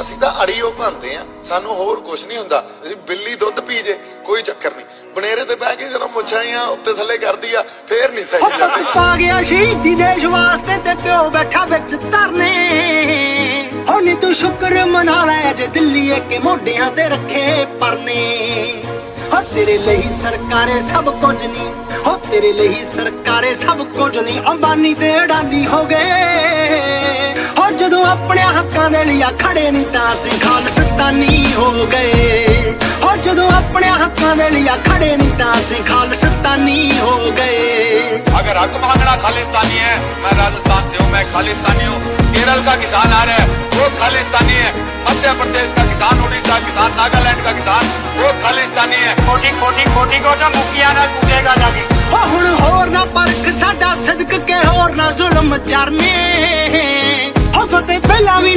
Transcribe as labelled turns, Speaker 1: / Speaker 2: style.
Speaker 1: ਅਸੀਂ ਤਾਂ ਅੜੀ ਉਹ ਭੰਦੇ ਆ ਸਾਨੂੰ ਹੋਰ ਕੁਝ ਨਹੀਂ ਹੁੰਦਾ। ਅਸੀਂ ਬਿੱਲੀ ਦੁੱਧ ਪੀ ਜੇ ਕੋਈ ਚੱਕਰ ਨਹੀਂ। ਬਨੇਰੇ ਤੇ ਬਹਿ ਕੇ ਜਦੋਂ ਮੁੱਛਾਂ ਉੱਤੇ ਥੱਲੇ ਕਰਦੀ ਆ ਫੇਰ ਨਹੀਂ ਸਹੀ ਜਾਂਦੇ।
Speaker 2: ਪਾ ਗਿਆ ਸ਼ਹੀਦੀ ਦੇਸ਼ ਵਾਸਤੇ ਤੇ ਪਿਓ ਬੈਠਾ ਵਿੱਚ ਧਰਨੇ। ਹੋ ਨੀ ਤੂੰ ਸ਼ੁਕਰ ਮਨਾ ਲੈ ਜੇ ਦਿੱਲੀ ਕੇ ਮੋਢਿਆਂ ਤੇ ਰੱਖੇ ਪਰਨੇ। ਹੋ ਤੇਰੇ ਲਈ ਸਰਕਾਰੇ ਸਭ ਕੁਝ ਨਹੀਂ ਹੋ ਤੇਰੇ ਲਈ ਸਰਕਾਰੇ ਸਭ ਕੁਝ ਨਹੀਂ। ਅੰਬਾਨੀ ਤੇ ਅਡਾਨੀ ਹੋ ਗਏ। ਹੋ ਜਦੋਂ ਆਪਣੇ ਹੱਕਾਂ ਦੇ ਲਈ ਖੜੇ ਨਹੀਂ ਤਾਂ ਅਸੀਂ ਖਾਲਸਤਾਨੀ ਹੋ ਗਏ ਹੋ ਜਦੋਂ ਆਪਣੇ ਹੱਕਾਂ ਦੇ ਲਈ ਖੜੇ ਨਹੀਂ ਤਾਂ ਅਸੀਂ ਖਾਲਸਤਾਨੀ ਹੋ ਗਏ
Speaker 3: अगर हक मांगना खालिस्तानी है मैं राजस्थान से हूँ मैं खालिस्तानी हूँ केरल का किसान आ रहा है वो खालिस्तानी है मध्य प्रदेश का किसान उड़ीसा किसान नागालैंड का किसान वो खालिस्तानी है
Speaker 4: ਕੋਟੀ ਕੋਟੀ ਕੋਟੀ ਕੋਟਾ ਮੁਕੀਆਂ ਨਾਲ ਕੁੱਟੇਗਾ ਜਾ ਕੇ
Speaker 2: ਹੋ ਹੁਣ ਹੋਰ ਨਾ ਪਰਖ ਸਾਡਾ ਸਦਕ ਕੇ ਹੋਰ ਨਾ ਜ਼ੁਲਮ ਚਰਨੇ ਹੋ ਫਤਿਹ ਪਹਿਲਾਂ ਵੀ